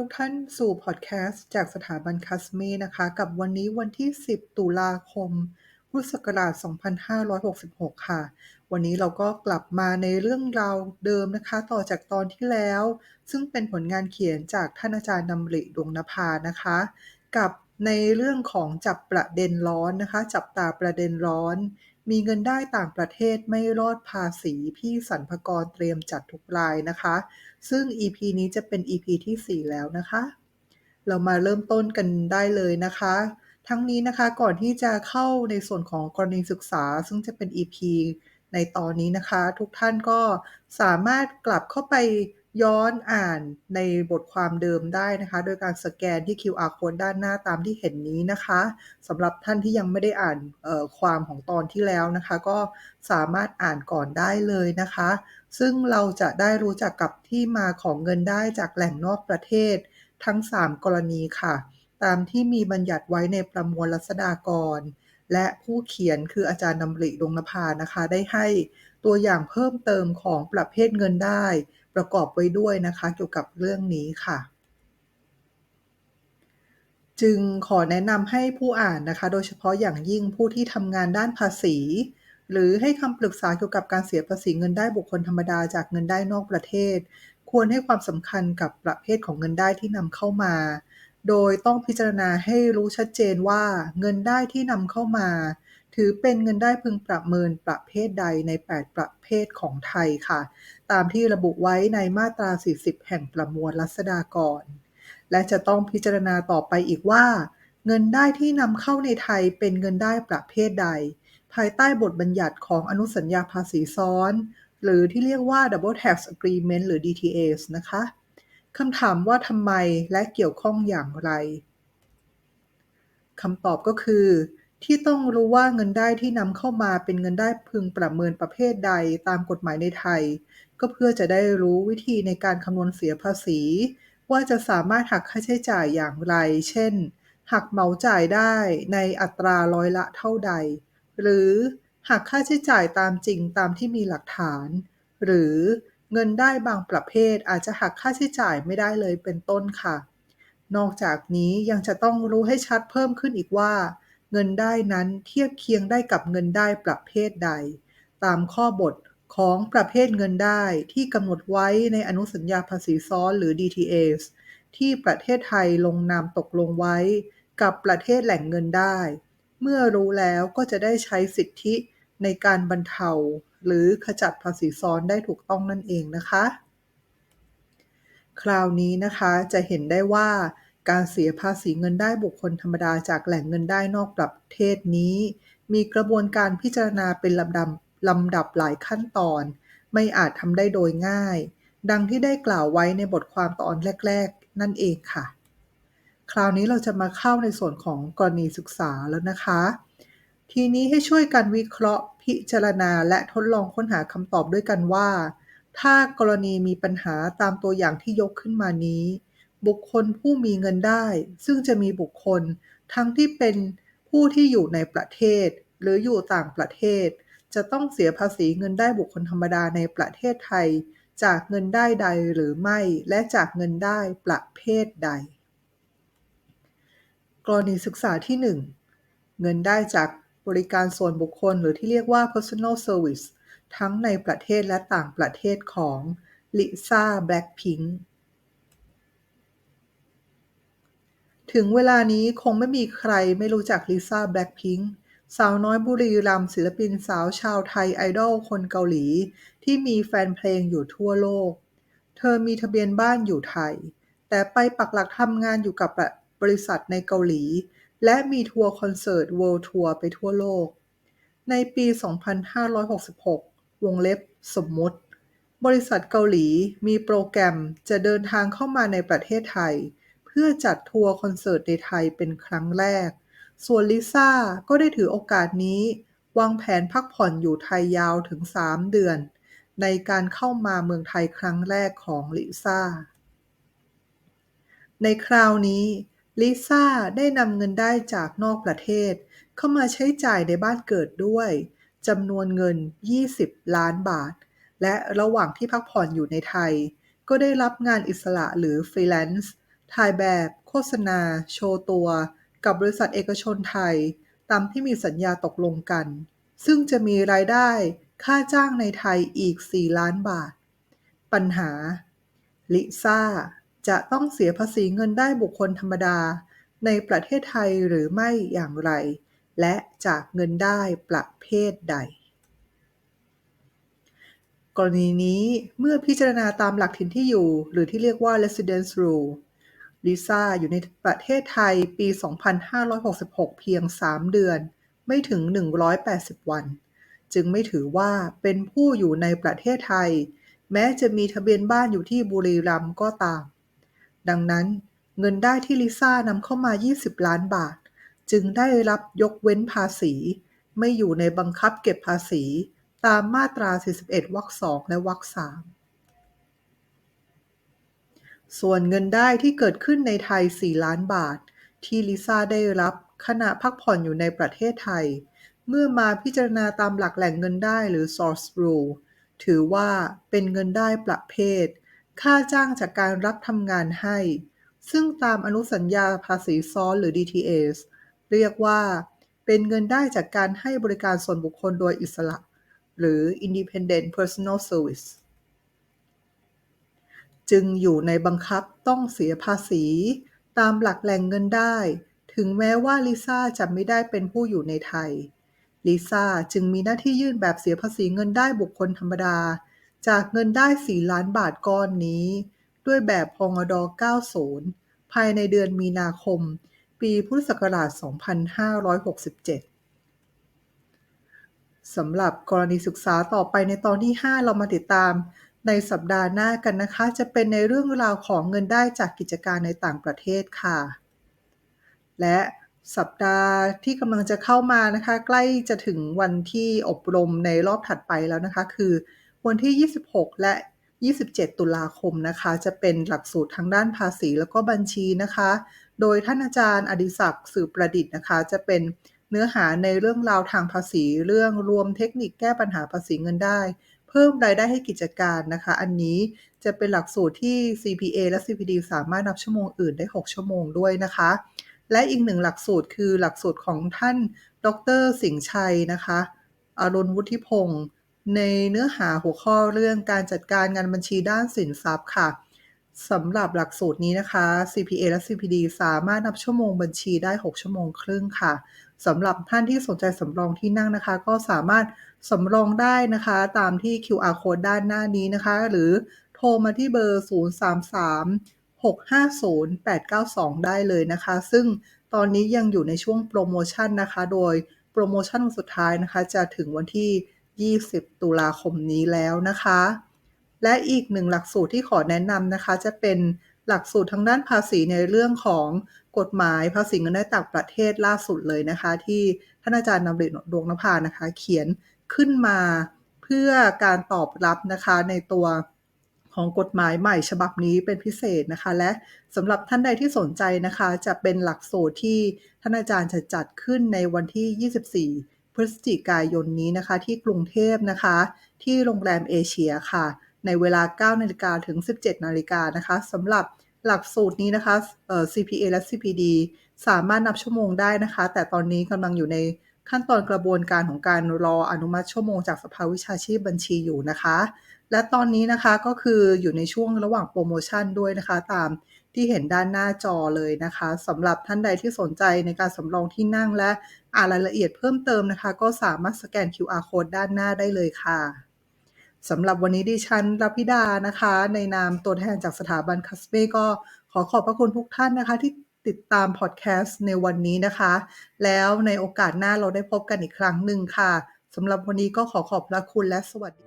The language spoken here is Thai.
ทุกท่านสู่พอดแคสต์จากสถาบันคัสเมนะคะ กับวันนี้วันที่ 10 ตุลาคม พุทธศักราช 2566 ค่ะ วันนี้เราก็กลับมาในเรื่องราวเดิมนะคะ ต่อจากตอนที่แล้ว ซึ่งเป็นผลงานเขียนจากท่านอาจารย์นำริดวงนภานะคะ กับในเรื่องของจับประเด็นร้อนนะคะ จับตาประเด็นร้อน มีเงินได้ต่างประเทศไม่รอดภาษีพี่สรรพกรเตรียมจัดทุกรายนะคะ ซึ่ง EP นี้จะเป็น EP ที่ 4 แล้วนะคะ เรามาเริ่มต้นกันได้เลยนะคะ ทั้งนี้นะคะก่อนที่จะเข้าในส่วนของกรณีศึกษา ซึ่งจะเป็น EP ในตอนนี้นะคะ ทุกท่านก็สามารถกลับเข้าไปย้อนอ่านในบทความเดิมได้นะคะ โดยการสแกนที่ QR code ด้านหน้าตามที่เห็นนี้นะคะสำหรับท่านที่ยังไม่ได้อ่านความของตอนที่แล้วนะคะ ก็สามารถอ่านก่อนได้เลยนะคะ ซึ่งเราจะได้รู้จักกับที่มาของเงินได้จากแหล่งนอกประเทศ ทั้ง 3 กรณีค่ะ ตามที่มีบัญญัติไว้ในประมวลรัษฎากร และผู้เขียนคืออาจารย์นำริดวงนภานะคะ ได้ให้ตัวอย่างเพิ่มเติมของประเภทเงินได้ ประกอบไว้ด้วยนะคะ เกี่ยวกับเรื่องนี้ค่ะจึงขอแนะนำให้ผู้อ่านนะคะ โดยเฉพาะอย่างยิ่งผู้ที่ทำงานด้านภาษี หรือให้คำปรึกษาเกี่ยวกับการเสียภาษีเงินได้บุคคลธรรมดาจากเงินได้นอกประเทศ ควรให้ความสำคัญกับประเภทของเงินได้ที่นำเข้ามา โดยต้องพิจารณาให้รู้ชัดเจนว่าเงินได้ที่นำเข้ามา ถือเป็นเงินได้พึงประเมินประเภทใดใน 8 ประเภทของไทยค่ะ ตามที่ระบุไว้ในมาตรา 40 แห่งประมวลรัษฎากร และจะต้องพิจารณาต่อไปอีกว่า เงินได้ที่นำเข้าในไทยเป็นเงินได้ประเภทใด ภายใต้บทบัญญัติของอนุสัญญาภาษีซ้อน หรือที่เรียกว่า Double Tax Agreement หรือ DTAs นะคะคำถามว่าทำไมและเกี่ยวข้องอย่างไรคำตอบก็คือ ที่ต้องรู้ว่าเงินได้ที่นำเข้ามาเป็นเงินได้พึงประเมินประเภทใดตามกฎหมายในไทย ก็เพื่อจะได้รู้วิธีในการคำนวณเสียภาษี ว่าจะสามารถหักค่าใช้จ่ายอย่างไร เช่น หักเหมาจ่ายได้ในอัตราร้อยละเท่าใด หรือหักค่าใช้จ่ายตามจริงตามที่มีหลักฐาน หรือเงินได้บางประเภทอาจจะหักค่าใช้จ่ายไม่ได้เลยเป็นต้นค่ะ นอกจากนี้ยังจะต้องรู้ให้ชัดเพิ่มขึ้นอีกว่า เงินได้นั้นเทียบเคียงได้กับเงินได้ประเภทใด ตามข้อบทของประเภทเงินได้ที่กำหนดไว้ในอนุสัญญาภาษีซ้อนหรือ DTAs ที่ประเทศไทยลงนามตกลงไว้กับประเทศแหล่งเงินได้ เมื่อรู้แล้วก็จะได้ใช้สิทธิในการบรรเทา หรือขจัดภาษีซ้อนได้ถูกต้องนั่นเองนะคะ คราวนี้นะคะจะเห็นได้ว่าการเสียภาษีเงินได้บุคคลธรรมดาจากแหล่งเงินได้นอกประเทศนี้ มีกระบวนการพิจารณาเป็นลำดับลำดับหลายขั้นตอน ไม่อาจทำได้โดยง่าย ดังที่ได้กล่าวไว้ในบทความตอนแรก ๆ นั่นเองค่ะ คราวนี้เราจะมาเข้าในส่วนของกรณีศึกษาแล้วนะคะ ทีนี้ให้ช่วยกันวิเคราะห์พิจารณาและทดลองค้นหาคำตอบด้วยกันว่า ถ้ากรณีมีปัญหาตามตัวอย่างที่ยกขึ้นมานี้ บุคคลผู้มีเงินได้ ซึ่งจะมีบุคคล ทั้งที่เป็นผู้ที่อยู่ในประเทศ หรืออยู่ต่างประเทศ จะต้องเสียภาษีเงินได้บุคคลธรรมดาในประเทศไทย จากเงินได้ใดหรือไม่ และจากเงินได้ประเภทใด กรณีศึกษาที่ 1 เงินได้จากบริการส่วนบุคคล หรือที่เรียกว่า personal service ทั้งในประเทศและต่างประเทศของลิซ่าแบล็คพิงค์ถึงเวลานี้คงไม่มีใครไม่รู้จักลิซ่าแบล็คพิงค์สาวน้อยบุรีรัมศิลปินสาวชาวไทยไอดอลคนเกาหลี ที่มีแฟนเพลงอยู่ทั่วโลก เธอมีทะเบียนบ้านอยู่ไทย แต่ไปปักหลักทำงานอยู่กับ บริษัทในเกาหลี และมีทัวร์คอนเสิร์ต World Tour ไปทั่วโลก ในปี 2566 วงเล็บสมมุติ บริษัทเกาหลีมีโปรแกรมจะเดินทางเข้ามาในประเทศไทย เพื่อจัดทัวร์คอนเสิร์ตในไทยเป็นครั้งแรก ส่วนลิซ่าก็ได้ถือโอกาสนี้ วางแผนพักผ่อนอยู่ไทยยาวถึง 3 เดือน ในการเข้ามาเมืองไทยครั้งแรกของลิซ่าในคราวนี้ ลิซ่าได้นำเงินได้จากนอกประเทศ เข้ามาใช้จ่ายในบ้านเกิดด้วยจำนวนเงิน 20 ล้านบาท และระหว่างที่พักผ่อนอยู่ในไทย ก็ได้รับงานอิสระหรือฟรีแลนซ์ถ่ายแบบ โฆษณา โชว์ตัว กับบริษัทเอกชนไทย ตามที่มีสัญญาตกลงกัน ซึ่งจะมีรายได้ค่าจ้างในไทยอีก 4 ล้านบาท ปัญหา ลิซ่า จะต้องเสียภาษีเงินได้บุคคลธรรมดา ในประเทศไทยหรือไม่อย่างไร และจากเงินได้ประเภทใด กรณีนี้เมื่อพิจารณาตามหลักถิ่นที่อยู่ หรือที่เรียกว่า residence rule ลิซ่าอยู่ในประเทศไทยปี 2566 เพียง 3 เดือน ไม่ถึง 180 วัน จึงไม่ถือว่าเป็นผู้อยู่ในประเทศไทย แม้จะมีทะเบียนบ้านอยู่ที่บุรีรัมย์ก็ตาม ดังนั้นเงินได้ที่ลิซ่านำเข้ามา 20 ล้านบาท จึงได้รับยกเว้นภาษี ไม่อยู่ในบังคับเก็บภาษี ตามมาตรา 41 วรรค2และวรรค3ส่วนเงินได้ที่เกิดขึ้นในไทย 4 ล้านบาท ที่ลิซ่าได้รับขณะพักผ่อนอยู่ในประเทศไทย เมื่อมาพิจารณาตามหลักแหล่งเงินได้หรือ source rule ถือว่าเป็นเงินได้ประเภท ค่าจ้างจากการรับทำงานให้ ซึ่งตามอนุสัญญาภาษีซ้อนหรือ DTS เรียกว่า เป็นเงินได้จากการให้บริการส่วนบุคคลโดยอิสระ หรือ Independent Personal Service จึงอยู่ในบังคับต้องเสียภาษี ตามหลักแหล่งเงินได้ ถึงแม้ว่าลิซ่าจะไม่ได้เป็นผู้อยู่ในไทยลิซ่าจึงมีหน้าที่ยื่นแบบเสียภาษีเงินได้บุคคลธรรมดา จากเงินได้4ล้านบาทก้อนนี้ ด้วยแบบพงด90ภายในเดือนมีนาคม ปีพุทธศักราช2567สำหรับกรณีศึกษาต่อไปในตอนที่ 5 เรามาติดตาม ในสัปดาห์หน้ากันนะคะ จะเป็นในเรื่องราวของเงินได้จากกิจการในต่างประเทศค่ะ และสัปดาห์ที่กำลังจะเข้ามานะคะ ใกล้จะถึงวันที่อบรมในรอบถัดไปแล้วนะคะ คือ วันที่ 26 และ 27 ตุลาคมนะคะ จะเป็นหลักสูตรทางด้านภาษีแล้วก็บัญชีนะคะ โดยท่านอาจารย์อดิศักดิ์สืบประดิษฐ์นะคะ จะเป็นเนื้อหาในเรื่องราวทางภาษี เรื่องรวมเทคนิคแก้ปัญหาภาษีเงินได้ เพิ่มรายได้ให้กิจการนะคะ อันนี้จะเป็นหลักสูตรที่ CPA และ CPD สามารถนับชั่วโมงอื่นได้ 6 ชั่วโมงด้วยนะคะ และอีกหนึ่งหลักสูตรคือหลักสูตรของท่าน ดร สิงห์ชัยนะคะ อรุณวุฒิพงศ์ ในเนื้อหาหัวข้อเรื่องการจัดการงานบัญชีด้านสินทรัพย์ค่ะสำหรับหลักสูตรนี้นะคะ CPA และ CPD สามารถนับชั่วโมงบัญชีได้ 6 ชั่วโมงครึ่งค่ะสำหรับท่านที่สนใจสำรองที่นั่งนะคะ ก็สามารถสำรองได้นะคะ ตามที่ QR code ด้านหน้านี้นะคะ หรือโทรมาที่เบอร์ 033 650-892 ได้เลยนะคะ ซึ่งตอนนี้ยังอยู่ในช่วงโปรโมชั่นนะคะ โดยโปรโมชั่นสุดท้ายนะคะ จะถึงวันที่ 20 ตุลาคมนี้แล้วนะคะ และอีกหนึ่งหลักสูตรที่ขอแนะนำนะคะ จะเป็นหลักสูตรทางด้านภาษีในเรื่องของกฎหมายภาษีเงินได้ต่างประเทศล่าสุดเลยนะคะ ที่ท่านอาจารย์นำเรศดวงนภานะคะ เขียนขึ้นมาเพื่อการตอบรับนะคะในตัวของกฎหมายใหม่ฉบับนี้เป็นพิเศษนะคะ และสำหรับท่านใดที่สนใจนะคะ จะเป็นหลักสูตรที่ท่านอาจารย์จะจัดขึ้นในวันที่ 24 พฤศจิกายนนี้นะคะ ที่กรุงเทพนะคะ ที่โรงแรมเอเชียค่ะ ในเวลา 9นาฬิกาถึง 17นาฬิกานะคะสำหรับหลักสูตรนี้นะคะ CPA และ CPD สามารถนับชั่วโมงได้นะคะ แต่ตอนนี้กำลังอยู่ในขั้นตอนกระบวนการของการรออนุมัติชั่วโมงจากสภาวิชาชีพบัญชีอยู่นะคะ และตอนนี้นะคะก็คืออยู่ในช่วงระหว่างโปรโมชั่นด้วยนะคะ ตาม ที่เห็นด้านหน้าจอเลยนะคะสำหรับท่านใดที่สนใจในการสำรองที่นั่งและอ่านรายละเอียดเพิ่มเติมนะคะ ก็สามารถสแกน QR code ด้านหน้าได้เลยค่ะสำหรับวันนี้ดิฉันรับพิดานะคะ ในนามตัวแทนจากสถาบันคัสเบก็ขอขอบพระคุณทุกท่านนะคะที่ติดตามพอดแคสต์ในวันนี้นะคะ แล้วในโอกาสหน้าเราได้พบกันอีกครั้งหนึ่งค่ะสำหรับวันนี้ก็ขอขอบพระคุณและสวัสดี